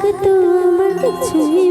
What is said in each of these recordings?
থাকতো আমার কিছুই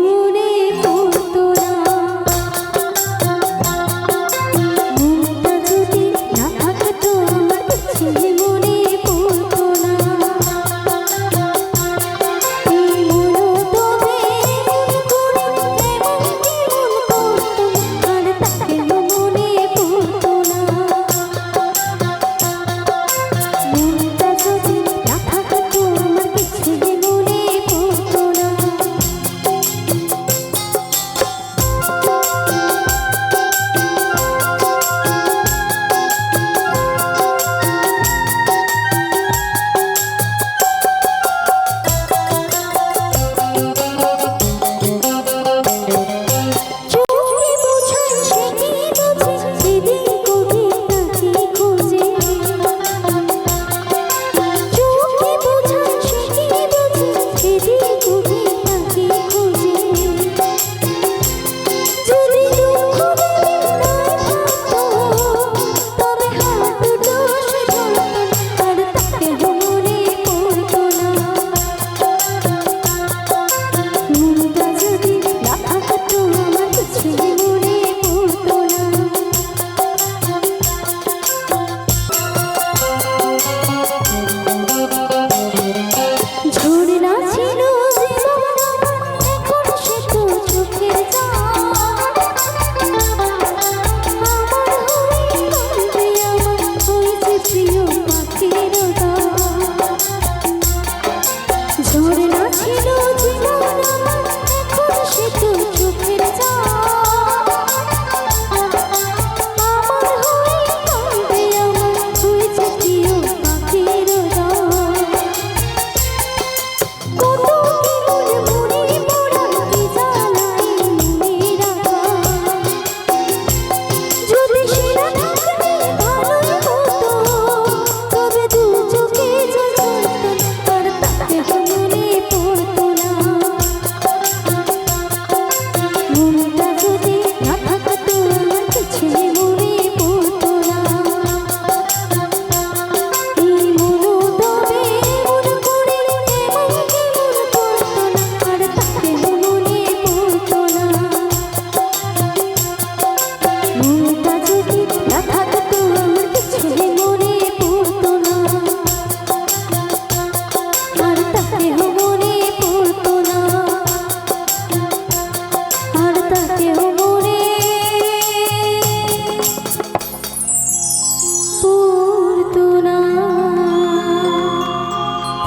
তোর না ছিল জীবন আমার এখন সে তো চোখে